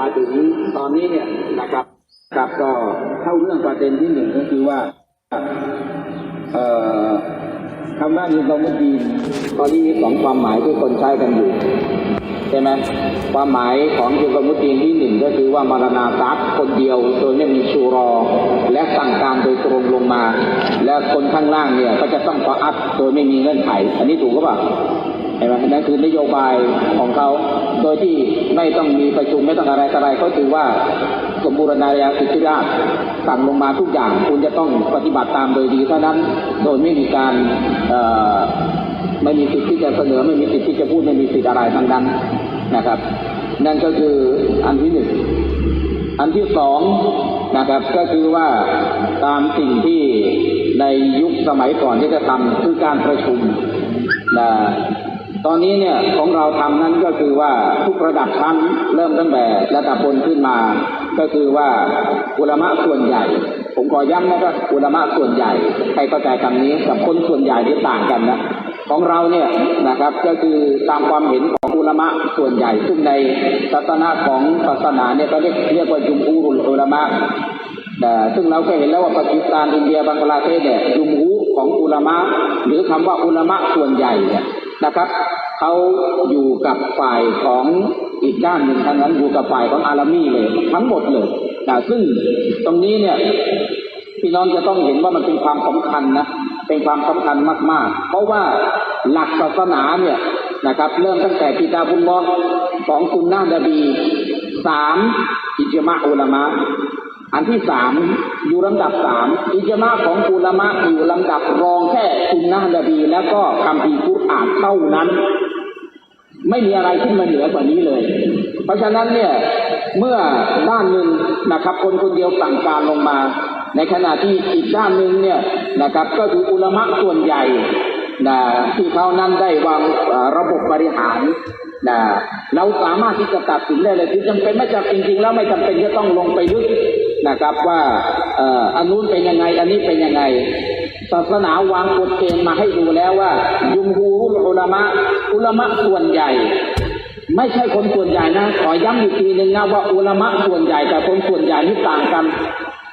มาถึงตอนนี้เนี่ยนะครับครับก็เข้าเรื่องประเด็นที่หนึ่งก็คือว่าเอ่อคำว่านิซามุดีนตอนนี้มีสองความหมายที่คนใช้กันอยู่ใช่ไหมความหมายของนิซามุดีนที่หนึ่งก็คือว่ามารณาซักคนเดียวโดยไม่มีชูรอ และสั่งการโดยตรงลงมา และคนข้างล่างเนี่ยก็จะต้องประอัดโดยไม่มีเงื่อนไข อันนี้ถูกหรือเปล่า เห็นไหมนั่นคือนโยบายของเขา โดยที่ไม่ต้องมีประชุมไม่ต้องอะไรอะไรเขาถือว่าสมบูรณาญาสิทธิราชสั่งลงมาทุกอย่าง คุณจะต้องปฏิบัติตามโดยดีเท่านั้น โดยไม่มีการไม่มีสิทธิ์ที่จะเสนอไม่มีสิทธิ์ที่จะพูดไม่มีสิทธิ์อะไรทั้งนั้นนะครับ นั่นก็คืออันที่หนึ่งอันที่สองนะครับก็คือว่าตามสิ่งที่ในยุคสมัยก่อนที่จะทำคือการประชุมนะ ตอนนี้เนี่ยของเราทำนั้นก็คือว่าทุกระดับชั้นเริ่มตั้งแต่ระดับบนขึ้นมา ก็คือว่าอุลมะส่วนใหญ่ ผมขอย้ำนะครับอุลมะส่วนใหญ่ใครเข้าใจคำนี้กับคนส่วนใหญ่ที่ต่างกันนะของเราเนี่ยนะครับก็คือตามความเห็นของอุลมะส่วนใหญ่ ซึ่งในศาสนาของศาสนาเนี่ยก็เรียกเรียกว่าจุมอูรุลอุลมะซึ่งเราก็เห็นแล้วว่าปากีสถานอินเดียบังกลาเทศเนี่ยจุมอูของอุลมะหรือคำว่าอุลมะส่วนใหญ่เนะครับเขาอยู่กับฝ่ายของอีกด้านหนึ่งทั้งนั้นอยู่กับฝ่ายของอารามีเลย ทั้งหมดเลยนะซึ่งตรงนี้เนี่ยพี่น้องจะต้องเห็นว่ามันเป็นความสำคัญนะเป็นความสำคัญมาก ๆ เพราะว่าหลักศาสนาเนี่ยนะครับ เริ่มตั้งแต่กิตาบุลลอฮ์สองสุนนะนบีสามอิจมาอุลามะอันที่สามอยู่ลำดับสามอิจมาของอุลามะอยู่ลำดับรองแค่สุนนะนบี แล้วก็คำพีร์กุ อานเท่านั้น ไม่มีอะไรขึ้นมาเหนือกว่านี้เลย เพราะฉะนั้นเนี่ยเมื่อด้านหนึ่งนะครับ คนคนเดียวสั่งการลงมา ในขณะที่อีกด้านหนึ่งเนี่ยนะครับ ก็คืออุลมะส่วนใหญ่นะที่เขานั้นได้วางระบบบริหารนะเราสามารถที่จะตัดสินได้เลยที่จำเป็นไม่จำเป็นจริงๆแล้วไม่จำเป็นจะต้องลงไปลึกนะครับว่าอันนู้นเป็นยังไง อันนี้เป็นยังไง ศาสนาวางกฎเกณฑ์มาให้ดูแล้วว่า ยุมฮูรุลอุลามะอุลามะส่วนใหญ่ ไม่ใช่คนส่วนใหญ่นะ ขอย้ำอีกทีหนึ่งนะว่าอุลามะส่วนใหญ่กับคนส่วนใหญ่นี่ต่างกัน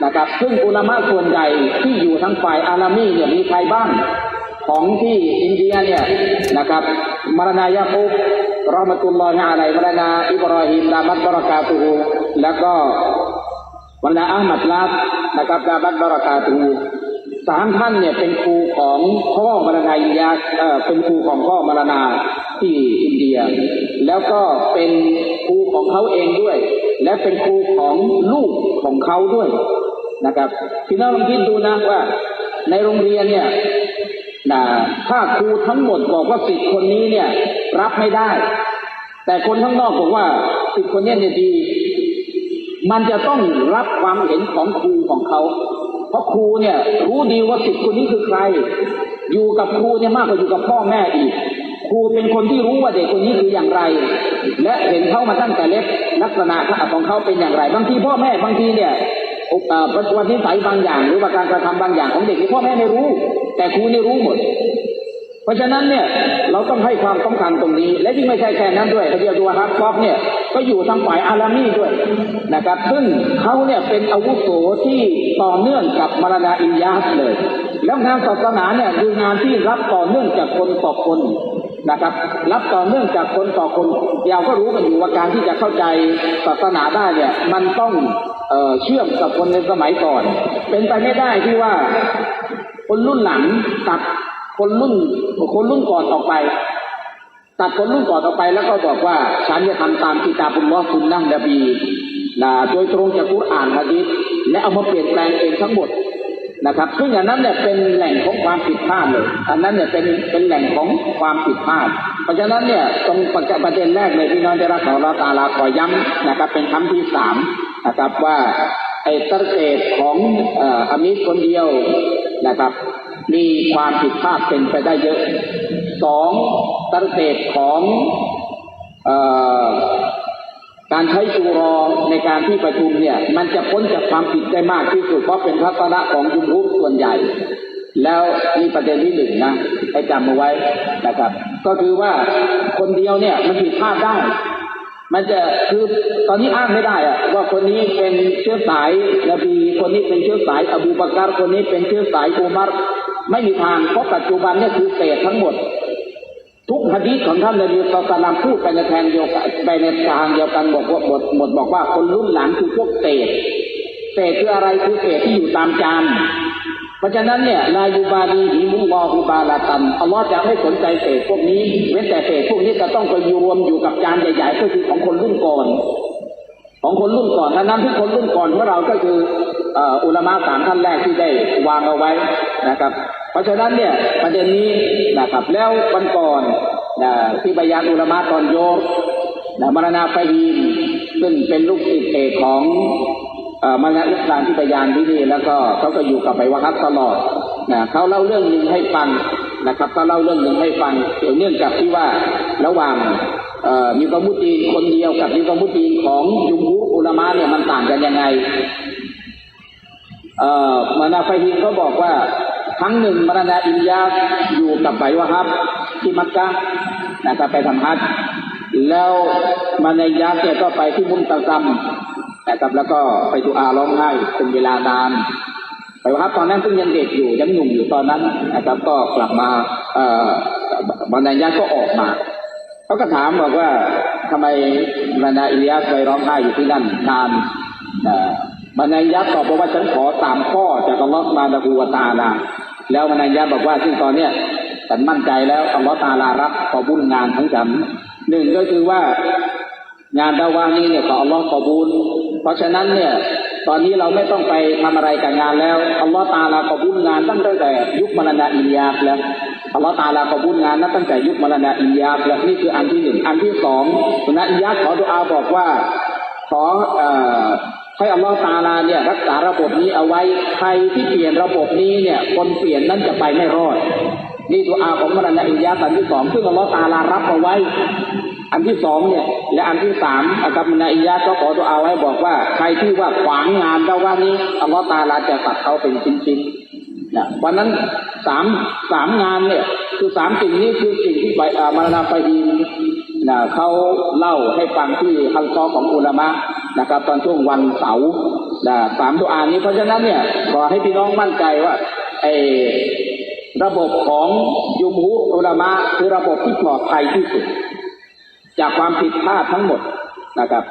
นะครับ ซึ่งอุลามะส่วนใหญ่ที่อยู่ทั้งฝ่ายอารามีเนี่ยมีใครบ้างของที่อินเดียเนี่ยนะครับมารณายาคุบรอมตุลลอฮ์อะลัยมรณาอิบรอฮิมดามัตบรากาตูแล้วก็วันนาอัลมัดลาบนะครับดาบัตบาราคาตู สามท่านเนี่ยเป็นครูของพ่อมรณาอินยาเอ่อเป็นครูของพ่อมรณาที่อินเดีย แล้วก็เป็นครูของเขาเองด้วย และเป็นครูของลูกของเขาด้วยนะครับพี่น้องลองคิดดูนะว่า ในโรงเรียนเนี่ยนะถ้าครูทั้งหมดบอกว่าสิทธิ์คนนี้เนี่ย รับไม่ได้ แต่คนข้างนอกบอกว่าสิทธิ์คนนี้เนี่ยดี มันจะต้องรับความเห็นของครูของเขา เพราะครูเนี่ยรู้ดีว่าสิทธิ์คนนี้คือใคร อยู่กับครูเนี่ยมากกว่าอยู่กับพ่อแม่อีกครูเป็นคนที่รู้ว่าเด็กคนนี้คืออย่างไร และเห็นเขามาตั้งแต่เล็กลักษณะของเขาเป็นอย่างไร บางทีพ่อแม่บางทีเนี่ยวันนิสัยบางอย่าง หรือว่าการกระทำบางอย่างของเด็กที่พ่อแม่ไม่รู้ แต่ครูนี่รู้หมด เพราะฉะนั้นเนี่ยเราต้องให้ความสำคัญตรงนี้ และยิ่งไม่ใช่แค่นั้นด้วยเดียวตัวฮับกอฟเนี่ยก็อยู่ทางฝ่ายอารามีด้วยนะครับ ซึ่งเขาเนี่ยเป็นอาวุโสที่ต่อเนื่องกับมารณาอินยาสเลย แล้วงานศาสนาเนี่ยคืองานที่รับต่อเนื่องจากคนต่อคนนะครับ รับต่อเนื่องจากคนต่อคนเราก็รู้กันอยู่ว่าการที่จะเข้าใจศาสนาได้เนี่ยมันต้องเออเชื่อมกับคนในสมัยก่อน เป็นไปไม่ได้ที่ว่าคนรุ่นหลังตัด คนรุ่นคนรุ่นก่อนออกไป ตัดคนรุ่นก่อนออกไปแล้วก็บอกว่าฉันจะทำตามกิตาบุลลอฮ์สุนนะนบีนะโดยตรงจากกุรอานฮะดีษและเอามาเปลี่ยนแปลงเองทั้งหมดนะครับซึ่งอันนั้นเนี่ยเป็นแหล่งของความผิดพลาดเลย อันนั้นเนี่ยเป็นเป็นแหล่งของความผิดพลาด เพราะฉะนั้นเนี่ยตรงประเด็นแรกเลยที่น้องได้รับของเราตาลาขอย้ำนะครับ เป็นคำที่สามนะครับว่าไอ้ตระเกตของอออามิรคนเดียวนะครับ มีความผิดพลาดเป็นไปได้เยอะสองตังเตตของออการใช้จูรอในการที่ประชุมเนี่ย มันจะพ้นจากความผิดได้มากที่สุดเพราะเป็นทัศนะของยุมรุส่วนใหญ่ แล้วนี่ประเด็นที่หนึ่งนะให้จำเอาไว้นะครับ ก็คือว่าคนเดียวเนี่ยมันผิดพลาดได้ มันจะคือตอนนี้อ้างไม่ได้อะว่าคนนี้เป็นเชื้อสายนบีคนนี้เป็นเชื้อสายอบูบักรคนนี้เป็นเชื้อสายอุมัร ไม่มีทางเพราะปัจจุบันนี่คือเศษทั้งหมด ทุกฮะดีษของท่านนบีสุลต่านพูดไปในแทนเดียวกันไปในทางเดียวกันบอกว่าหมดหมดบอกว่าคนรุ่นหลังคือพวกเศษเศษคืออะไรคือเศษที่อยู่ตามจานเพราะฉะนั้นเนี่ยนายูบาลีหิมุลลอฮุบาลาตันอัลลอฮ์จะไม่สนใจเศษพวกนี้เว้นแต่เศษพวกนี้จะต้องไปรวมอยู่กับจานใหญ่ๆก็คือของคนรุ่นก่อน ของคนรุ่นก่อนนั้นที่คนรุ่นก่อนของเราก็คืออ่ออุลามะสามท่านแรกที่ได้วางเอาไว้ นะครับ เพราะฉะนั้นเนี่ยประเด็นนี้นะครับแล้ววันก่อนนะที่บยานอุลามะตอนโยกนะมรณาฟฮีมซึ่งเป็นลูกศิษย์เอกของอ่อมรณะอิสลามที่บยานที่นี่แล้วก็เขาก็อยู่กับไปวะฮับตลอดนะเขาเล่าเรื่องหนึ่งให้ฟังนะครับเขาเล่าเรื่องหนึ่งให้ฟังเกี่ยวเนื่องกับที่ว่าระหว่างมีกมุตีคนเดียวกับมีกมุตีของยุมฮุอุลามะเนี่ยมันต่างกันยังไงเอ่อมานาไฟฮินเขาบอกว่า รั้งหนึ่งมานาอินยาสอยู่กับไบวะฮับที่มักกะนะครับไปทำฮัจแล้วมานาอินยาสเนี่ยก็ไปที่มุนตะซัมนะครับแล้วก็ไปดูอาร้องไห้เป็นเวลานานไปวะฮับตอนนั้นเพิ่งยังเด็กอยู่ยังหนุ่มอยู่ตอนนั้นนะครับก็กลับมาเอ่อมานาอินยาสก็ออกมาเขาก็ถามบอกว่าทำไมมานาอิลิยาสไปร้องไห้อยู่ที่นั่นนานนะมานาอิลิยาสตอบบอกว่าฉันขอสามข้อจากอัลลอฮฺมาดะฮูวะตาลา แล้วมนาอิลิยาบอกว่าซึ่งตอนเนี้ยฉันมั่นใจแล้วอัลลอฮฺตาลารับขอบุญงานของฉันหนึ่งก็คือว่างานดาวานี้เนี่ยขออัลลอฮ์ขอบูลเพราะฉะนั้นเนี่ย ตอนนี้เราไม่ต้องไปทำอะไรกับงานแล้วอัลลอฮ์ตาลาขอบูลงานตั้งแต่ยุคมรณะอินยาสแล้วอัลลอฮ์ตาลาขอบูลงานนั้นตั้งแต่ยุคมรณะอินยาสแล้วนี่คืออันที่หนึ่งอันที่สองมรณะอินยาสขอดุอาบอกว่าขอเอ่อ ให้อัลลอฮ์ตาลาเนี่ยรักษาระบบนี้เอาไว้ ใครที่เปลี่ยนระบบนี้เนี่ย คนเปลี่ยนนั้นจะไปไม่รอด นี่ตัวอาของมรณะอิยาสันที่สองซึ่งอัลลอฮ์ตาลารับเอาไว้ อันที่สองเนี่ย และอันที่สามอากัมนาอิยาก็ขอตัวเอาไว้บอกว่า ใครที่ว่าขวางงานเจ้าว่านี้อัลลอฮ์ตาลาจะตัดเขาเป็นชิ้นๆนะวันนั้นสามสามงานเนี่ยคือสามสิ่งนี้คือสิ่งที่ไปอ่ามรณาไปดีนะเขาเล่าให้ฟังที่ฮัลกอของอุลามะ นะครับ ตอนช่วงวันเสาร์นะสามตัวอ่านนี้เพราะฉะนั้นเนี่ยขอให้พี่น้องมั่นใจว่าไอระบบของยุมฮุอุลามะคือระบบที่ปลอดภัยที่สุด จากความผิดพลาดทั้งหมดนะครับ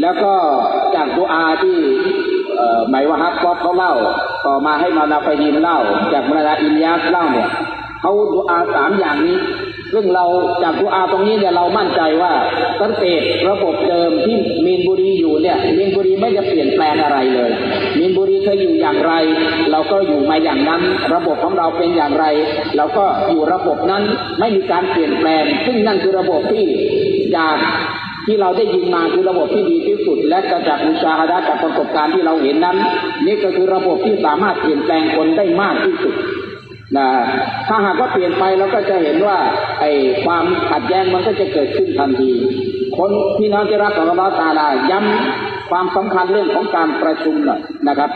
แล้วก็จากดูอาที่หมายว่าฮับก๊อฟเขาเล่า ต่อมาให้มานาไฟดีนเล่า จากมานาอินยาสเล่าเนี่ยเขาดูอาสามอย่างนี้ ซึ่งเราจากดูอาตรงนี้เนี่ยเรามั่นใจว่าสังเกตระบบเดิมที่มีนบุรีอยู่เนี่ยมีนบุรีไม่จะเปลี่ยนแปลงอะไรเลย มีนบุรีเคยอยู่อย่างไร เราก็อยู่มาอย่างนั้น ระบบของเราเป็นอย่างไร เราก็อยู่ระบบนั้นไม่มีการเปลี่ยนแปลง ซึ่งนั่นคือระบบที่จากที่เราได้ยินมาคือระบบที่ดีที่สุด และกระจากมุชาฮดะจากประสบการณ์ที่เราเห็นนั้น นี่ก็คือระบบที่สามารถเปลี่ยนแปลงคนได้มากที่สุด นะถ้าหากว่าเปลี่ยนไปเราก็จะเห็นว่าไอ้ความขัดแย้งมันก็จะเกิดขึ้นทันที คนพี่น้องที่รักของเราตาลาย้ำความสำคัญเรื่องของการประชุมหน่อยนะครับ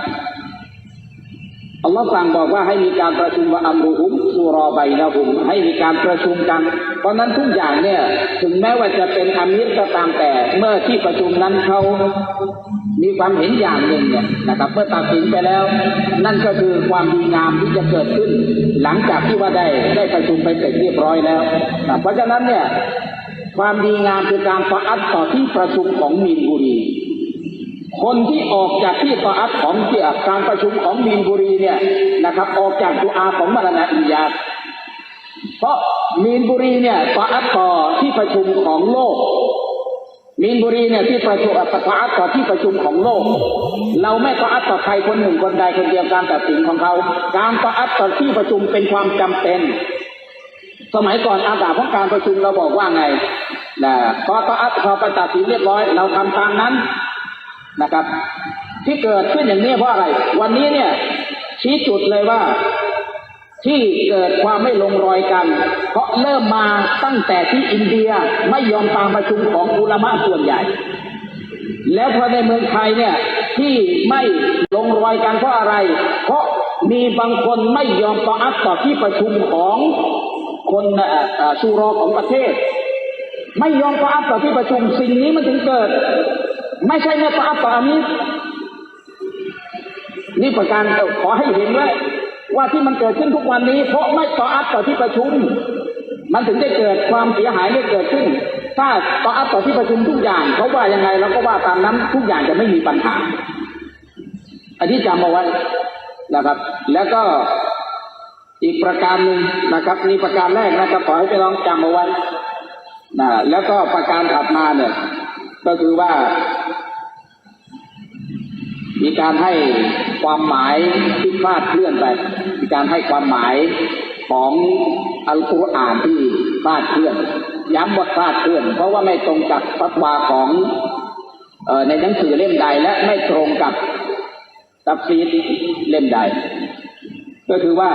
อัลลอฮ์สั่งบอกว่าให้มีการประชุมว่าอัมรุอุมสุรอใบนะหุมให้มีการประชุมกัน เพราะนั้นทุกอย่างเนี่ยถึงแม้ว่าจะเป็นอามิรก็ตามแต่เมื่อที่ประชุมนั้นเขา มีความเห็นอย่างหนึ่งเนี่ยนะครับเมื่อตัดสินไปแล้ว นั่นก็คือความดีงามที่จะเกิดขึ้น หลังจากที่ว่าได้ได้ประชุมไปเสร็จเรียบร้อยแล้วนะเพราะฉะนั้นเนี่ยความดีงามคือการประอัดต่อที่ประชุมของมีนบุรี คนที่ออกจากที่ประอัดของที่การประชุมของมีนบุรีเนี่ยนะครับ ออกจากตัวอาของมรณะอินยาเพราะมีนบุรีเนี่ยประอัดต่อที่ประชุมของโลก มีนบุรีเนี่ยที่ประชุมประอัดต่อที่ประชุมของโลก เราไม่ประอัดต่อใครคนหนึ่งคนใดคนเดียวการตัดสินของเขา การประอัดต่อที่ประชุมเป็นความจำเป็น สมัยก่อนอากาของการประชุมเราบอกว่าไงนะพอประอัดพอไปตัดสินเรียบร้อย เราทำตามนั้นนะครับ ที่เกิดขึ้นอย่างนี้เพราะอะไร วันนี้เนี่ยชี้จุดเลยว่า ที่เกิดความไม่ลงรอยกัน เพราะเริ่มมาตั้งแต่ที่อินเดียไม่ยอมตามประชุมของอุลามะส่วนใหญ่ แล้วพอในเมืองไทยเนี่ยที่ไม่ลงรอยกันเพราะอะไร เพราะมีบางคนไม่ยอมต่ออัดต่อที่ประชุมของคนชูรอของประเทศ ไม่ยอมตออัพต่อที่ประชุมสิ่งนี้มันถึงเกิด ไม่ใช่แค่ตออัพต่ออามิรนี่ประการขอให้เห็นไว้ ว่าที่มันเกิดขึ้นทุกวันนี้ เพราะไม่ต่ออัพต่อที่ประชุม มันถึงได้เกิดความเสียหายได้เกิดขึ้น ถ้าต่ออัพต่อที่ประชุมทุกอย่างเขาว่ายังไงเราก็ว่าตามนั้นทุกอย่างจะไม่มีปัญหา อันนี้จำเอาไว้นะครับ แล้วก็อีกประการหนึ่งนะครับนี่ประการแรกนะครับขอให้พี่น้องจำเอาไว้นะแล้วก็ประการถัดมาเนี่ยก็คือว่า มีการให้ ความหมายที่คลาดเคลื่อนไปมีการให้ความหมายของอัลกุรอานที่คลาดเคลื่อน ย้ำว่าคลาดเคลื่อน เพราะว่าไม่ตรงกับฟัตวาของออในหนังสือเล่มใดและไม่ตรงกับตัฟซีดเล่มใด ก็คือว่า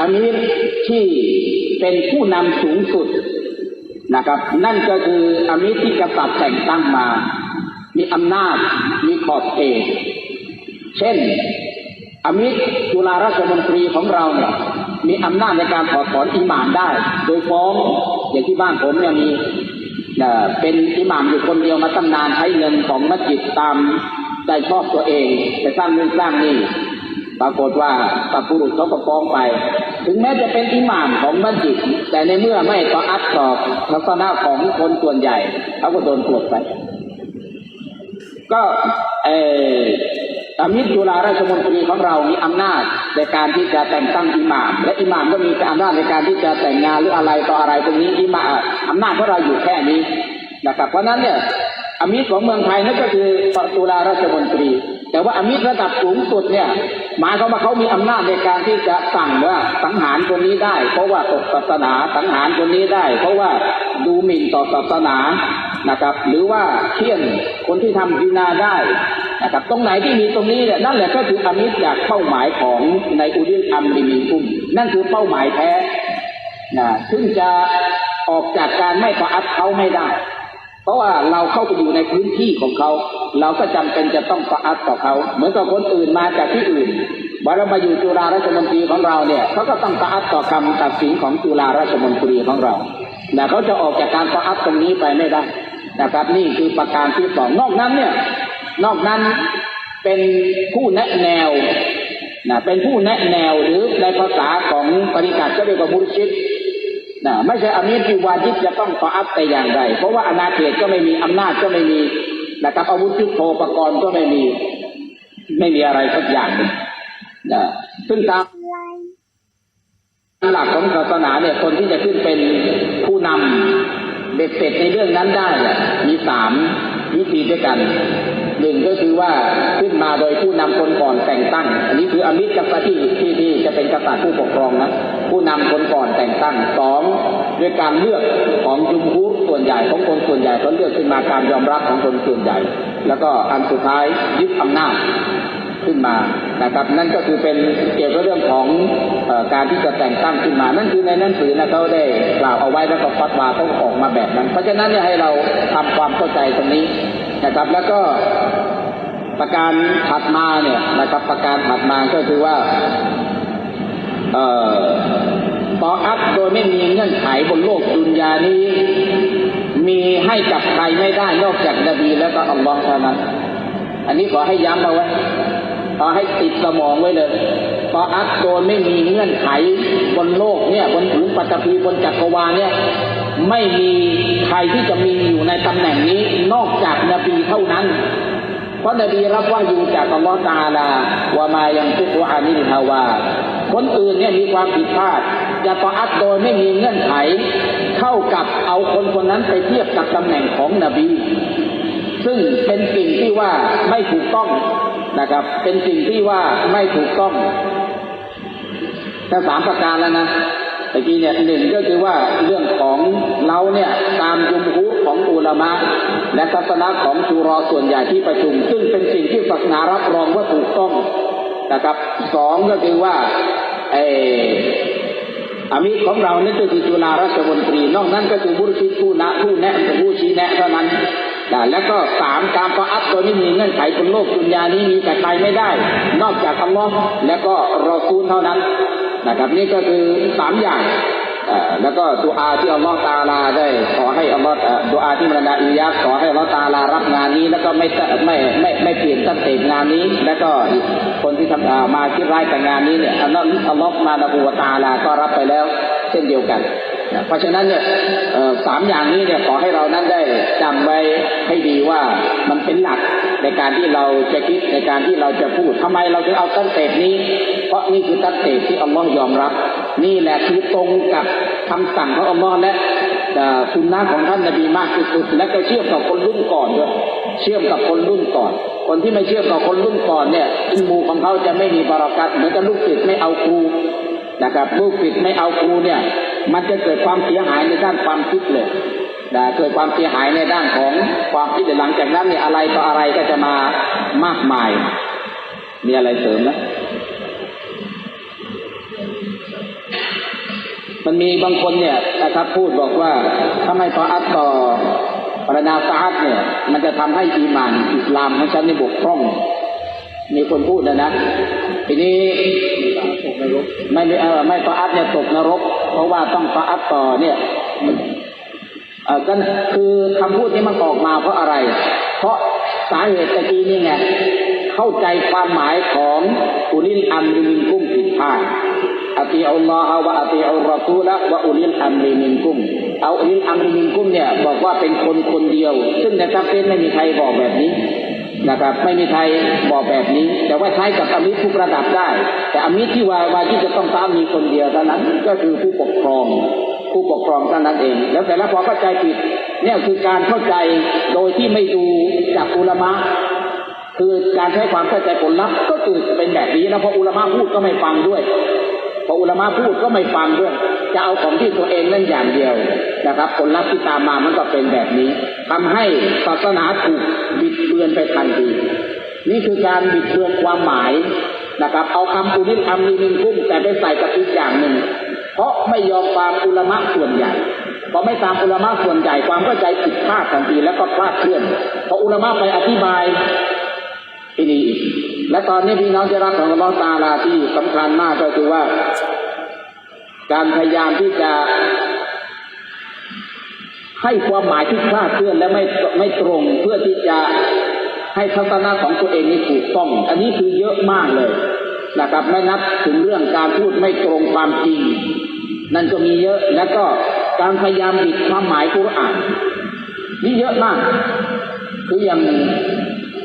อามีรที่เป็นผู้นำสูงสุดนะครับ นั่นก็คืออามีรที่กษัตริย์แต่งตั้งมา มีอำนาจ มีขอบเขตเช่น อมิรจุฬาราชมนตรีของเราเนี่ยมีอำนาจในการถอดถอนอิหม่ามได้ โดยฟ้องอย่างที่บ้านผมเนี่ยมีเอ่อเป็นอิหม่ามอยู่คนเดียวมาตั้งนานใช้เงินของมัสยิดตามใจชอบตัวเองไปสร้างนู่นสร้างนี่ปรากฏว่าปปุรุษเขาก็ฟ้องไป ถึงแม้จะเป็นอิหม่ามของมัสยิดแต่ในเมื่อไม่ต่ออัดต่อลักษณะของคนส่วนใหญ่เขาก็โดนปลดไป ก็เอออามิรจุฬาราชมนตรีของเรามีอำนาจในการที่จะแต่งตั้งอิหม่าม และอิหม่ามก็มีอำนาจในการที่จะแต่งงานหรืออะไรต่ออะไรตรงนี้อิหม่ามอำนาจของเราอยู่แค่นี้นะครับเพราะนั้นเนี่ยอามิรของเมืองไทยนั่นก็คือจุฬาราชมนตรี แต่ว่าอามิรระดับสูงสุดเนี่ยหมายความว่าเขามีอำนาจในการที่จะสั่งว่าสังหารคนนี้ได้ เพราะว่าตกศาสนาสังหารคนนี้ได้ เพราะว่าดูหมิ่นต่อศาสนา นะครับ หรือว่าเคี่ยนคนที่ทำดินาได้นะครับ ตรงไหนที่มีตรงนี้เนี่ยนั่นแหละก็คืออามิรจากเป้าหมายของในอุดิลอัมริมีกุมนั่นคือเป้าหมายแท้นะซึ่งจะออกจากการไม่ประอัดเขาไม่ได้ เพราะว่าเราเข้าไปอยู่ในพื้นที่ของเขา เราก็จำเป็นจะต้องประอัดต่อเขาเหมือนกับคนอื่นมาจากที่อื่นว่ารมาอยู่จุฬาราชมนตรีของเราเนี่ยเขาก็ต้องประอัดต่อคำตัดสินของจุฬาราชมนตรีของเราแต่เขาจะออกจากการประอัดตรงนี้ไปไม่ได้ นะครับ นี่คือประการที่สองนอกนั้นเนี่ยนอกนั้นเป็นผู้แนะแนวนะเป็นผู้แนะแนวหรือในภาษาของปริกัดก็เรียกว่ามุรชิดนะไม่ใช่อามีรที่วาจิบจะต้องต่ออัพแต่อย่างใดเพราะว่าอาณาเขตก็ไม่มีอำนาจก็ไม่มีนะครับอาวุธยุทโธปกรณ์ก็ไม่มี ไม่มีอะไรสักอย่างหนึ่งนะซึ่งตามหลักของศาสนาเนี่ยคนที่จะขึ้นเป็นผู้นำ เบ็ดเสร็จในเรื่องนั้นได้เนี่ยมีสามวิธีด้วยกันหนึ่งก็คือว่าขึ้นมาโดยผู้นำคนก่อนแต่งตั้ง อันนี้คืออมิตรกษัตริย์ที่ที่จะเป็นกษัตริย์ผู้ปกครองนะผู้นำคนก่อนแต่งตั้งสองด้วยการเลือกของจุมฮูส่วนใหญ่ของคนส่วนใหญ่เขาเลือกขึ้นมาการยอมรับของคนส่วนใหญ่ แล้วก็อันสุดท้ายยึดอำนาจ ขึ้นมานะครับนั่นก็คือเป็นเกี่ยวกับเรื่องของอการที่จะแต่งตั้งขึ้นมา นั่นคือในหนังสือนะเขาได้กล่าวเอาไว้แล้วก็ฟัดวาต้องออกมาแบบนั้น เพราะฉะนั้นเนี่ยให้เราทำความเข้าใจตรงนี้นะครับ แล้วก็ประการถัดมาเนี่ยนะครับประการถัดมาก็คือว่าเอ่อต่ออัพโดยไม่มีเงื่อนไขบนโลกดุนยานี้ มีให้กับใครไม่ได้นอกจากนบีแล้วก็อัลลอฮ์เท่านั้น อันนี้ขอให้ย้ำเอาไว้ ขอให้ติดสมองไว้เลยต่ออัพโดยไม่มีเงื่อนไขบนโลกเนี่ยบนผืนปัตภีบนจักรวาลเนี่ยไม่มีใครที่จะมีอยู่ในตำแหน่งนี้นอกจากนบีเท่านั้น เพราะนบีรับว่าอยู่จากอัลลอฮฺตาลาว่ามายังทุกวานิลฮาวา คนอื่นเนี่ยมีความผิดพลาดจะต่ออัดโดยไม่มีเงื่อนไข เท่ากับเอาคนคนนั้นไปเทียบกับตำแหน่งของนบี ซึ่งเป็นสิ่งที่ว่าไม่ถูกต้อง นะครับ เป็นสิ่งที่ว่าไม่ถูกต้องถ้าสามประการแล้วนะตะกี้เนี่ยหนึ่งก็คือว่าเรื่องของเราเนี่ยตามยุมฮุของอุลามะและศาสนาของชูรอส่วนใหญ่ที่ประชุม ซึ่งเป็นสิ่งที่ศาสนารับรองว่าถูกต้องนะครับสองก็คือว่าเอออามิของเรานั่ก็คือจุฬาราชมนตรี นอกนั้นก็คือบุรุษผู้นะผู้แนะผู้ชี้แนะเท่านั้น แล้วก็สามการประอัพโดยไม่มีเงื่อนไขบนโลกดุนยานี้มีแต่ใครไม่ได้ นอกจากอัลลอฮ์และก็รอซูลเท่านั้นนะครับนี่ก็คือสามอย่างแล้วก็ดุอาที่อัลลอฮฺตาลาได้ขอให้อัลลอฮฺอ่าดุอาที่มรณาอิยาขอให้อัลลอฮฺตาอาลารับงานนี้ แล้วก็ไม่ไม่ไม่ไม่เปลี่ยนตั้งเตงานนี้ แล้วก็คนที่ทำอ่ามาคิดร้ายกับงานนี้เนี่ยอัลลอฮฺอัลลอฮฺมานะบูวะตาลาก็รับไปแล้ว เช่นเดียวกัน เพราะฉะนั้นเนี่ยสามอย่างนี้เนี่ยขอให้เรานั้นได้จำไว้ให้ดีว่ามันเป็นหลักในการที่เราจะคิดในการที่เราจะพูดทำไมเราถึงเอาตั้งเตนี้ เพราะนี่คือตั้งเตที่อัลลอฮ์ยอมรับ นี่แหละคือตรงกับคำสั่งของอัลลอฮ์และเอ่อสุนนะของท่านนบีมากที่สุด และก็เชื่อมกับคนรุ่นก่อนด้วยเชื่อมกับคนรุ่นก่อน คนที่ไม่เชื่อมกับคนรุ่นก่อนเนี่ยอิมูของเขาจะไม่มีบารักัตเหมือนกับลูกศิษย์ไม่เอาครูนะครับลูกศิษย์ไม่เอาครูเนี่ย มันจะเกิดความเสียหายในด้านความคิดเลยนะเกิดความเสียหายในด้านของความคิดหลังจากนั้นเนี่ยอะไรต่ออะไรก็จะมามากมาย มีอะไรเสริมนะมันมีบางคนเนี่ยนะครับพูดบอกว่าถ้าไม่ต่ออัตต่อปรนาซาดเนี่ย มันจะทำให้อีมานอิสลามของฉันในบกพร่อง มีคนพูดนะนะ ทีนี้ไม่ไม่เออไม่ต่ออัตเนี่ยตกนรก เพราะว่าต้องต่ออัตต่อเนี่ยก็คือคำพูดนี้มันออกมาเพราะอะไร เพราะสาเหตุตะกี้นี่ไง เข้าใจความหมายของอุลิลอัมริมินกุ้มผิดพลาดอัติอัลลอฮฺวะอัติอัลรอซูละวะอุลิลอัมริมินกุ้มเอาอุลิลอัมริมินกุ้มเนี่ยบอกว่าเป็นคนคนเดียว ซึ่งในทัพเป็นไม่มีใครบอกแบบนี้ นะครับ ไม่มีใครบอกแบบนี้ แต่ว่าใช้กับอามิตรทุกระดับได้ แต่อามิตรที่วาวาที่จะต้องตามมีคนเดียวเท่านั้นก็คือผู้ปกครอง ผู้ปกครองเท่านั้นเอง แล้วแต่ละพอเข้าใจผิดเนี่ยคือการเข้าใจโดยที่ไม่ดูจากอุลมะคือการใช้ความเข้าใจผลลัพธ์ก็คือเป็นแบบนี้นะเพราะอุลมะพูดก็ไม่ฟังด้วย พออุลมะพูดก็ไม่ฟังด้วย จะเอาของที่ตัวเองนั่นอย่างเดียวนะครับ ผลลัพธ์ที่ตามมามันก็เป็นแบบนี้ทำให้ศาสนาถูกบิดเบือนไปทันทีนี่คือการบิดเบือนความหมายนะครับ เอาคำอุลิลอัมลีมินกุ้มแต่ไปใส่กับอีกอย่างหนึ่ง เพราะไม่ยอมฟังอุลมะส่วนใหญ่พอไม่ตามอุลามะส่วนใหญ่ความเข้าใจผิดพลาดทันทีแล้วก็พลาดเคลื่อนพออุลามะไปอธิบายที่นี่อีก และตอนนี้พี่น้องจะรักของอัลอฮฺตาลาที่สำคัญมากก็คือว่า การพยายามที่จะ ให้ความหมายที่คลาดเคลื่อนและไม่ไม่ตรงเพื่อที่จะให้ทัศนะของตัวเองนี่ถูกต้อง อันนี้คือเยอะมากเลยนะครับ ไม่นับถึงเรื่องการพูดไม่ตรงความจริง นั่นก็มีเยอะแล้วก็การพยายามบิดความหมายกุรอานนี่เยอะมาก คืออย่าง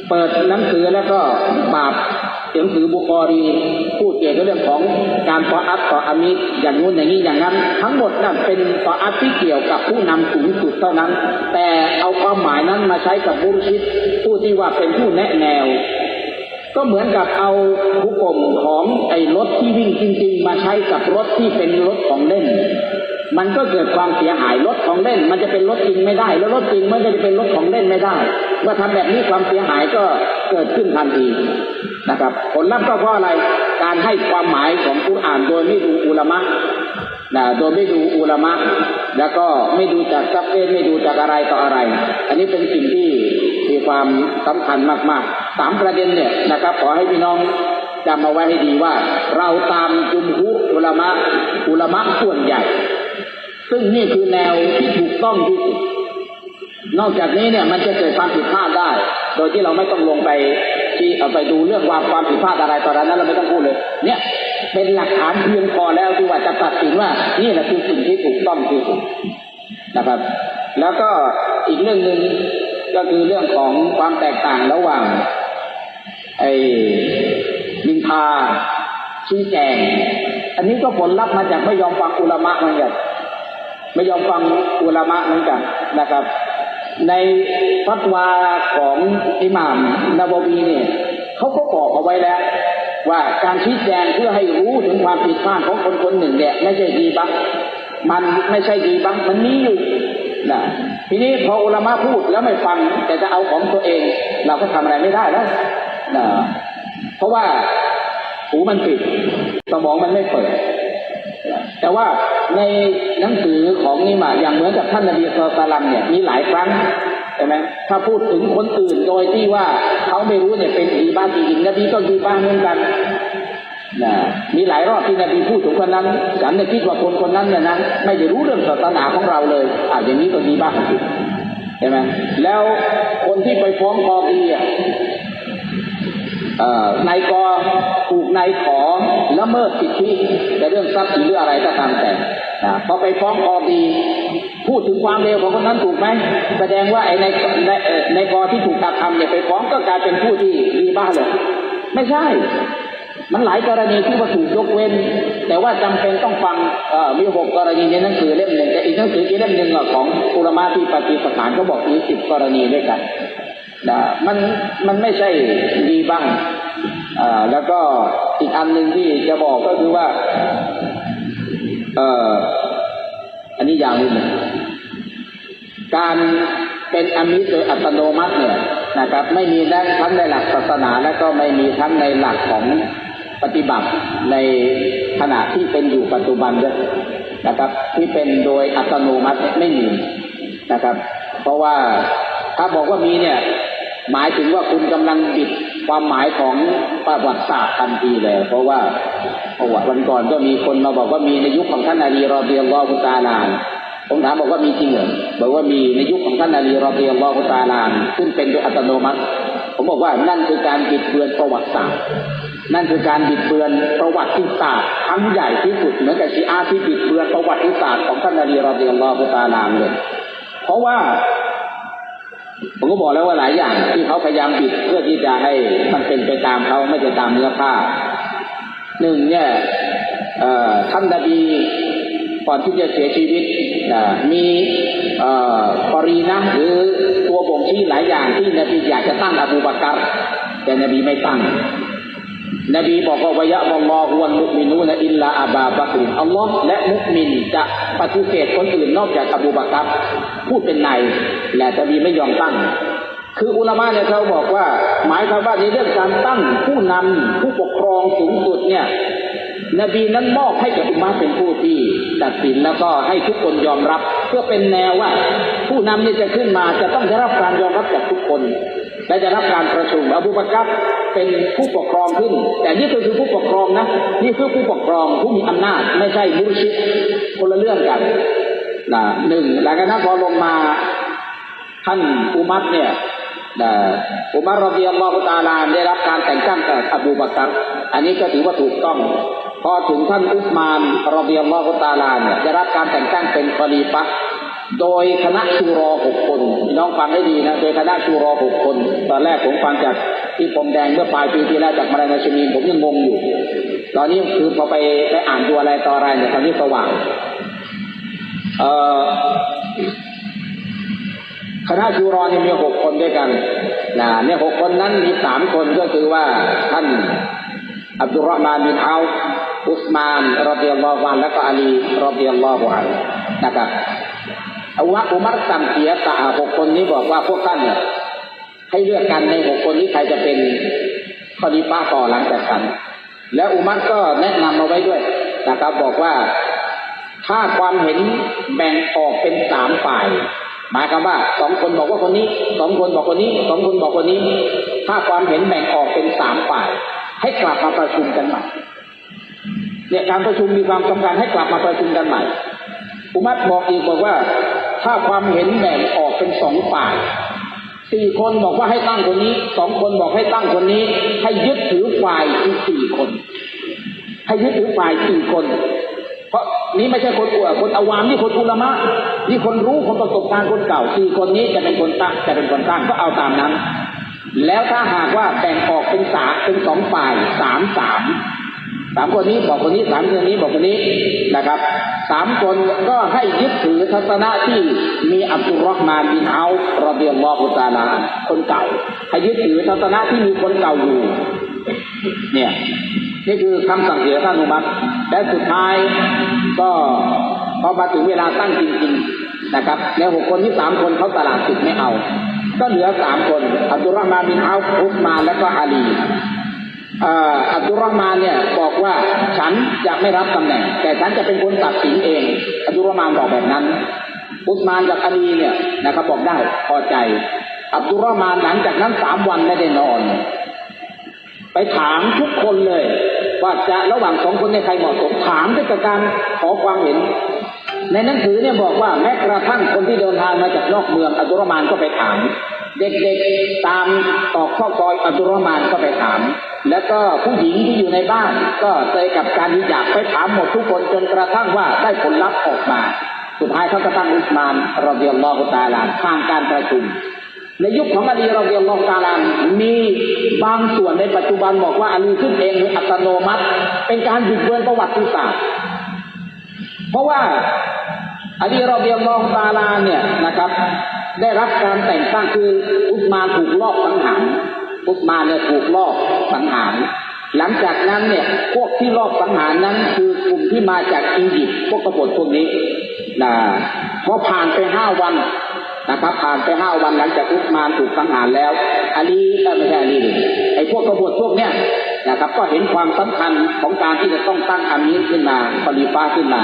เปิดหนังสือแล้วก็บาปหนังสือบุคอรี พูดเกี่ยวกับเรื่องของการต่ออัตต่ออามิตอย่างนู้นอย่างนี้อย่างนั้น ทั้งหมดนั่นเป็นต่ออัตที่เกี่ยวกับผู้นำสูงสุดเท่านั้น แต่เอาความหมายนั้นมาใช้กับบุรุษผู้ที่ว่าเป็นผู้แนะแนว ก็เหมือนกับเอาผู้กลมของไอ้รถที่วิ่งจริง ๆ มาใช้กับรถที่เป็นรถของเล่นมันก็เกิดความเสียหายรถของเล่น มันจะเป็นรถจริงไม่ได้ แล้วรถจริงมันจะเป็นรถของเล่นไม่ได้ เมื่อทำแบบนี้ความเสียหายก็เกิดขึ้นทันทีนะครับ ผลลัพธ์ก็เพราะอะไรการให้ความหมายของกุรอานโดยไม่ดูอุลามะนะโดยไม่ดูอุลามะแล้วก็ไม่ดูจากซับเฟนไม่ดูจากอะไรต่ออะไร อันนี้เป็นสิ่งที่มีความสำคัญมากๆสามประเด็นเนี่ยนะครับ ขอให้พี่น้องจำเอาไว้ให้ดีว่า เราตามจุมฮุอุลามะอุลามะส่วนใหญ่ ซึ่งนี่คือแนวที่ถูกต้องที่สุด นอกจากนี้เนี่ยมันจะเกิดความผิดพลาดได้ โดยที่เราไม่ต้องลงไปที่เอาไปดูเรื่องคว่าความผิดพลาดอะไรตอนนั้นเราไม่ต้องพูดเลย เนี่ยเป็นหลักฐานเพียงพอแล้วที่ว่าจะตัดสินว่านี่แหละคือสิ่งที่ถูกต้องที่สุดนะครับ แล้วก็อีกเรื่องหนึ่งก็คือเรื่องของความแตกต่างระหว่างไอ้นินทาชี้แจง อันนี้ก็ผลลัพธ์มาจากไม่ยอมฟังอุลามะเหมือนกันไม่ยอมฟังอุลามะเหมือนกันนะครับ ในฟัตวาของอิหม่ามนาบวีเนี่ยเขาก็บอกเอาไว้แล้ว ว่าการชี้แจงเพื่อให้รู้ถึงความผิดพลาดของคนคนหนึ่งเนี่ยไม่ใช่ดีบังมันไม่ใช่ดีบังมันมีอยู่นะทีนี้พออุลามะพูดแล้วไม่ฟัง แต่จะเอาของตัวเอง เราก็ทำอะไรไม่ได้แล้วนะเพราะว่าหูมันปิด สมองมันไม่เปิด แต่ว่าในหนังสือของนิมาอย่างเหมือนกับท่านนบีสุลต่านเนี่ยมีหลายครั้งใช่ไหมถ้าพูดถึงคนอื่นโดยที่ว่าเขาไม่รู้เนี่ยเป็นอีบ้าจริงๆนบีก็อีบ้าเหมือนกันนะมีหลายรอบที่นบีพูดถึงคนนั้นฉันเนี่ยคิดว่าคนคนนั้นเนี่ยนะไม่ได้รู้เรื่องศาสนาของเราเลยอ่าอย่างนี้ก็มีบ้างใช่ไหมแล้วคนที่ไปฟ้องกอบีอะเอ่อ นายกอถูกนายขอละเมิดสิทธิในเรื่องทรัพย์สินหรืออะไรก็ตามแต่นะพอไปฟ้องกอบีพูดถึงความเลวของคนนั้นถูกไหมแสดงว่าไอ้ในในในกอที่ถูกกระทำเนี่ยไปฟ้องก็กลายเป็นผู้ที่ดีบ้าเลยไม่ใช่ มันหลายกรณีที่ว่าถูกยกเว้น แต่ว่าจำเป็นต้องฟังมีหกกรณีในหนังสือเล่มหนึ่งแต่อีกหนังสืออีกเล่มหนึ่งของอุลมะที่ปฏิสถานเขาบอกมีสิบกรณีด้วยกัน นะมันมันไม่ใช่ดีบ้างอ่าแล้วก็อีกอันหนึ่งที่จะบอกก็คือว่าเอ่ออันนี้อย่างหนึ่งการเป็นอมิตรโดยอัตโนมัติเนี่ยนะครับ ไม่มีได้ทั้งในหลักศาสนาและก็ไม่มีทั้งในหลักของปฏิบัติในขณะที่เป็นอยู่ปัจจุบันด้วยนะครับ ที่เป็นโดยอัตโนมัติไม่มีนะครับ เพราะว่าถ้าบอกว่ามีเนี่ย หมายถึงว่าคุณกำลังบิดความหมายของประวัติศาสตร์ทันทีเลย เพราะว่าประวัติวันก่อนก็มีคนมาบอกว่ามีในยุคของท่านอาลีรอเบียลลอฮุตาลานผมถามบอกว่ามีจริงเหรอบอกว่ามีในยุคของท่านอาลีรอเบียลลอฮุตาลานซึ่งเป็นโดยอัตโนมัติ ผมบอกว่านั่นคือการบิดเบือนประวัติศาสตร์นั่นคือการบิดเบือนประวัติศาสตร์ครั้งใหญ่ที่สุดเหมือนกับชีอาที่บิดเบือนประวัติศาสตร์ของท่านอาลีรอเบียลลอฮุตาลานเลยเพราะว่า ผมก็บอกแล้วว่าหลายอย่างที่เขาพยายามปิดเพื่อที่จะให้มันเป็นไปตามเขาไม่จะตามเนื้อผ้าหนึ่งเนี่ยท่านดาบีก่อนที่จะเสียชีวิตมีปรีนะห์หรือตัวบ่งชี้หลายอย่างที่นบีอยากจะตั้งอบูบักรแต่นบีไม่ตั้ง นบีบอกว่าวะยะมัลลอฮวนมุมินูนอิลลาอาบาบักรินอัลลอฮ์และมุมินจะปฏิเสธคนอื่นนอกจากอบูบักรพูดเป็นในและนบีไม่ยอมตั้ง คืออุลามะเนี่ยเขาบอกว่า หมายความว่าในเรื่องการตั้งผู้นำผู้ปกครองสูงสุดเนี่ยนบีนั้นมอบให้กับอุมมะเป็นผู้ที่ตัดสินแล้วก็ให้ทุกคนยอมรับ เพื่อเป็นแนวว่า ผู้นำนี่จะขึ้นมาจะต้องได้รับการยอมรับจากทุกคน และจะรับการประชุมอบูบักรเป็นผู้ปกครองขึ้น แต่นี่ก็คือผู้ปกครองนะ นี่คือผู้ปกครองผู้มีอำนาจไม่ใช่มุชิดคนละเรื่องกันนะหนึ่งหลังจากนั้นพอลงมาท่านอุมัรเนี่ยนะอุมัรรอบิยัลลอฮุตาลาได้รับการแต่งตั้งจากอบูบักรอันนี้ก็ถือว่าถูกต้องพอถึงท่านอุสมานรอบิยัลลอฮุตาลาเนี่ยได้รับการแต่งตั้งเป็นคอลีฟะ โดยคณะชูรอหกคนพี่น้องฟังให้ดีนะโดยคณะชูรอหกคน ตอนแรกผมฟังจากที่ผมแดงเมื่อปลายปีที่แล้วจากมารานาชนีผมยังงงอยู่ ตอนนี้คือพอไปไปอ่านตัวอะไรต่ออะไรเนี่ยตอนนี้สว่างเอ่อคณะชูรอเนี่ยมีหกคนด้วยกันนะในหกคนนั้นมีสามคนก็คือว่าท่านอับดุลรอฮ์มานบินเอาอุสมานรอบิยัลลอฮุอันและก็อาลีรอบิยัลลอฮุอันนะครับ อุมะอุมัรสั่งเสียตาหกคนนี้บอกว่าพวกท่านเนี่ยให้เลือกกันในหกคนนี้ใครจะเป็นคอดีป้าต่อหลังจากฉัน แล้วอุมัรก็แนะนำมาไว้ด้วยนะครับบอกว่าถ้าความเห็นแบ่งออกเป็นสามฝ่าย หมายความว่าสองคนบอกว่าคนนี้สองคนบอกคนนี้สองคนบอกคนนี้ ถ้าความเห็นแบ่งออกเป็นสามฝ่าย ให้กลับมาประชุมกันใหม่เนี่ยการประชุมมีความสำคัญให้กลับมาประชุมกันใหม่อุมัตบอกอีกบอกว่า ถ้าความเห็นแบ่งออกเป็นสองฝ่ายสี่คนบอกว่าให้ตั้งคนนี้สองคนบอกให้ตั้งคนนี้ ให้ยึดถือฝ่ายที่สี่คน ให้ยึดถือฝ่ายสี่คน เพราะนี้ไม่ใช่คนอวดคนอาวามนี่คนอุลมะนี่คนรู้คนประสบการณ์คนเก่าสี่คนนี้จะเป็นคนตั้งจะเป็นคนตั้งก็เอาตามนั้น แล้วถ้าหากว่าแบ่งออกเป็นสามเป็นสองฝ่ายสามสามามคนนี้บอกคนนี้สามคนนี้บอกคนนี้นะครับสามคนก็ให้ยึดถือทัศนะที่มีอับดุลรอฮ์มานบินเอาฟรอบิยัลลอฮุตาลาคนเก่า ให้ยึดถือทัศนะที่มีคนเก่าอยู่ เนี่ยนี่คือคำสั่งเสียท่านอุมัตและสุดท้ายก็พอมาถึงเวลาตั้งจริงๆนะครับในหกคนที่สามคนเขาตลาดสิทธิ์ไม่เอา ก็เหลือสามคนอับดุลรอฮ์มานบินเอาฟอุสมานและก็อาลี อับดุลรอฮ์มานเนี่ยบอกว่าฉันจะไม่รับตำแหน่ง แต่ฉันจะเป็นคนตัดสินเอง อับดุลรอฮ์มานบอกแบบนั้น อุสมานกับอาลีเนี่ยนะครับบอกได้พอใจ อับดุลรอฮ์มานหลังจากนั้นสามวันไม่ได้นอน ไปถามทุกคนเลย ว่าจะระหว่างสองคนในยใครเหมาะสมถามด้วยการขอความเห็น ในหนังสือเนี่ยบอกว่าแม้กระทั่งคนที่เดินทางมาจากนอกเมืองอับดุลรหมานก็ไปถาม เด็กๆตามตอกซอกซอยอับดุรมานก็ไปถาม แล้วก็ผู้หญิงที่อยู่ในบ้าน ก็เจอกับการที่อยากไปถามหมดทุกคนจนกระทั่งว่าได้ผลลัพธ์ออกมา สุดท้ายเขาก็ตั้งอุสมานรอบิยัลลอฮุตาลาทางการประชุม ในยุคของอาลีรอบิยัลลอฮุตาลามีบางส่วนในปัจจุบันบอกว่าอาลีขึ้นเองโดยอัตโนมัติ เป็นการบิดเบือนประวัติศาสตร์เพราะว่าอาลีรอเบียลลอฮุตาลาเนี่ยนะครับ ได้รับการแต่งตั้งคืออุสมานถูกลอบสังหารอุสมานเนี่ยถูกลอบสังหารหลังจากนั้นเนี่ยพวกที่ลอบสังหารนั้นคือกลุ่มที่มาจากอียิปต์พวกกบฏพวกนี้นะพอผ่านไปห้าวันนะครับผ่านไปห้าวันหลังจากอุสมานถูกสังหารแล้วอาลีไม่ใช่อาลีไอ้พวกกบฏพวกเนี้ยนะครับก็เห็นความสำคัญของการที่จะต้องตั้งอามีรขึ้นมาคอลีฟ้าขึ้นมา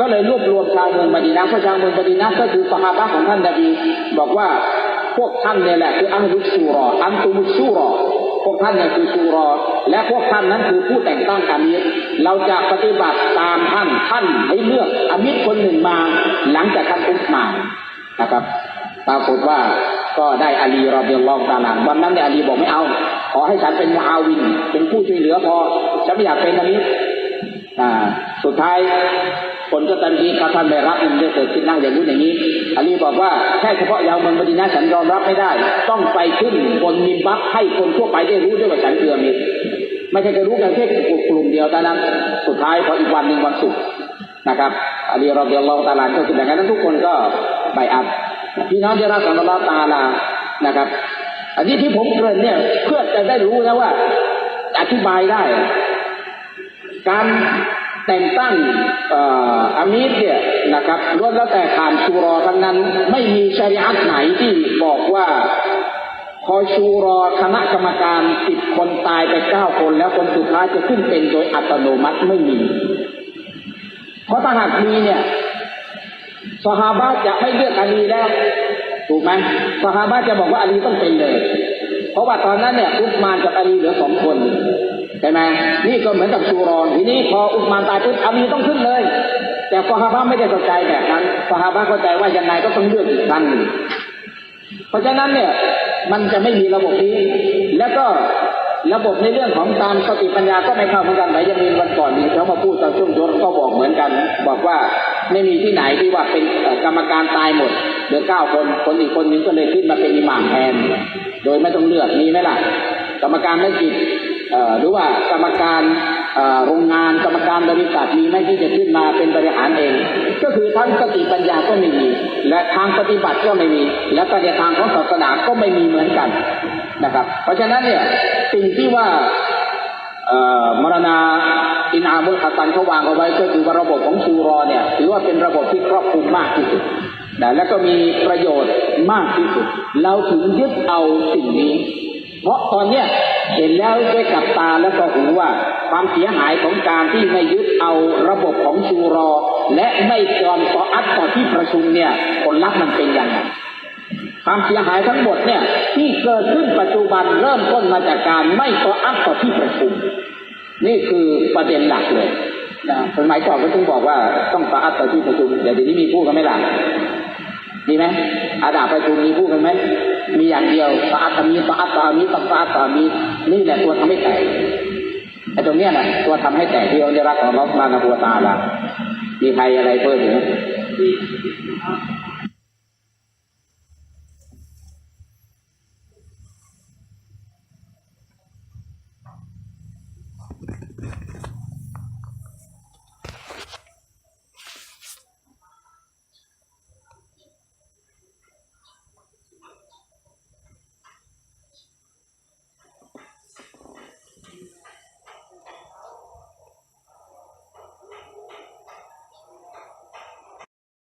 ก็เลยรวบรวมชาวเมืองมะดีนะเพราะชาวเมืองมดีนะก็คือสหายของท่านนบีบอกว่าพวกท่านเนี่ยแหละคืออัลลุชูรออันตุมุชูรอพวกท่านเนี่ยคือชูรอและพวกท่านนั้นคือผู้แต่งตั้งอามีรเราจะปฏิบัติตามท่านท่านให้เลือกอามีรคนหนึ่งมาหลังจากท่านอุสมานนะครับปรากฏว่าก็ได้อาลีรอเบียลลอฮุตาลาวันนั้นเนี่ยอาลีบอกไม่เอา ขอให้ฉันเป็นมุอาวิน เป็นผู้ช่วยเหลือพอฉันไม่อยากเป็นอามีรอ่าสุดท้าย ผลก็ตันทีครับท่านไม่รับมันจะเกิดขึ้นนั่งอย่างนู้นอย่างนี้อาลีบอกว่าแค่เฉพาะยาวเมืองมดีนะฉันยอมรับไม่ได้ ต้องไปขึ้นบนมิมบักให้คนทั่วไปได้รู้ด้วยว่าฉันคืออามีไม่ใช่จะรู้กันแค่กลุ่มเดียวเท่นั้นสุดท้ายพออีกวันหนึ่งวันศุกร์นะครับอาลีรอเบียลลอฮุตาลาก็คือแบบนั้นทุกคนก็ใบอัดพี่น้องที่รักของอัลลอตาลานะครับ อันนี้ที่ผมเกริ่นเนี่ยเพื่อจะได้รู้นะว่า อธิบายได้ การ แต่งตั้งอามีรเนี่ยนะครับล้วนแล้วแต่ผ่านชูรอทั้งนั้น ไม่มีชริอะห์ไหนที่บอกว่าพอชูรอคณะกรรมการสิบคนตายไปเก้าคน แล้วคนสุดท้ายจะขึ้นเป็นโดยอัตโนมัติไม่มี เพราะถ้าหากมีเนี่ยสหาบะจะไม่เลือกอาลีแล้วถูกไหมสหาบะจะบอกว่าอาลีต้องเป็นเลย เพราะว่าตอนนั้นเนี่ยอุสมานกับอาลีเหลือสองคน ใช่ไหมนี่ก็เหมือนกับชูรอนทีนี้พออุสมานตายปุ๊บอาลีต้องขึ้นเลย แต่สหาบะไม่ได้เข้าใจแบบนั้นสหาบะเข้าใจว่ายังไงก็ต้องเลือกอีกท่านหนึ่งเพราะฉะนั้นเนี่ยมันจะไม่มีระบบนี้ แล้วก็ระบบในเรื่องของการสติปัญญาก็ไม่เข้าเหมือนกันแต่ยังมีวันก่อนมีเขามาพูดตอนช่วงยศก็บอกเหมือนกัน บอกว่าไม่มีที่ไหนที่ว่าเป็นกรรมการตายหมดเหลือเก้าคนคนอีกคนหนึงก็เลยขึ้นมาเป็นอิหม่ามแทนโดยไม่ต้องเลือกมีไหมล่ะ กรรมการไม่จิต หรือว่ากรรมการเอ่อโรงงานกรรมการบริษัทมีไหมที่จะขึ้นมาเป็นบริหารเอง ก็คือทั้งสติปัญญาก็ไม่มี และทางปฏิบัติก็ไม่มี และก็ในทางของศาสนาก็ไม่มีเหมือนกันนะครับ เพราะฉะนั้นเนี่ยสิ่งที่ว่ามรณาอินอามุลฮัสซันเขาวางเอาไว้ก็คือว่าระบบของชูรอเนี่ยถือว่าเป็นระบบที่ครอบคลุมมากที่สุดนะและก็มีประโยชน์มากที่สุด เราถึงยึดเอาสิ่งนี้ เพราะตอนเนี้ยเห็นแล้วด้วยกับตาและก็หูว่า ความเสียหายของการที่ไม่ยึดเอาระบบของชูรอ และไม่ยอมต่ออัดต่อที่ประชุมเนี่ยผลลัพธ์มันเป็นยังไงความเสียหายทั้งหมดเนี่ยที่เกิดขึ้นปัจจุบันเริ่มต้นมาจากการไม่ต่ออัพต่อที่ประชุม นี่คือประเด็นหลักเลยนะสมัยก่อนก็ต้องบอกว่าต้องต่ออัพต่อที่ประชุมเดี๋ยวนี้มีพูดกันไหมล่ะ มีไหมอาดาไประชุมมีพูดกันไหมมีอย่างเดียวต่ออัพต่อมีต่ออัพต่อมีต่ออัตตามีนี่แหละตัวทำให้แตกไอ้ตรงเนี้ยนะตัวทำให้แตกที่อนุรักของเรามานาบัวตาละมีใครอะไรเพิ่มอีกไหม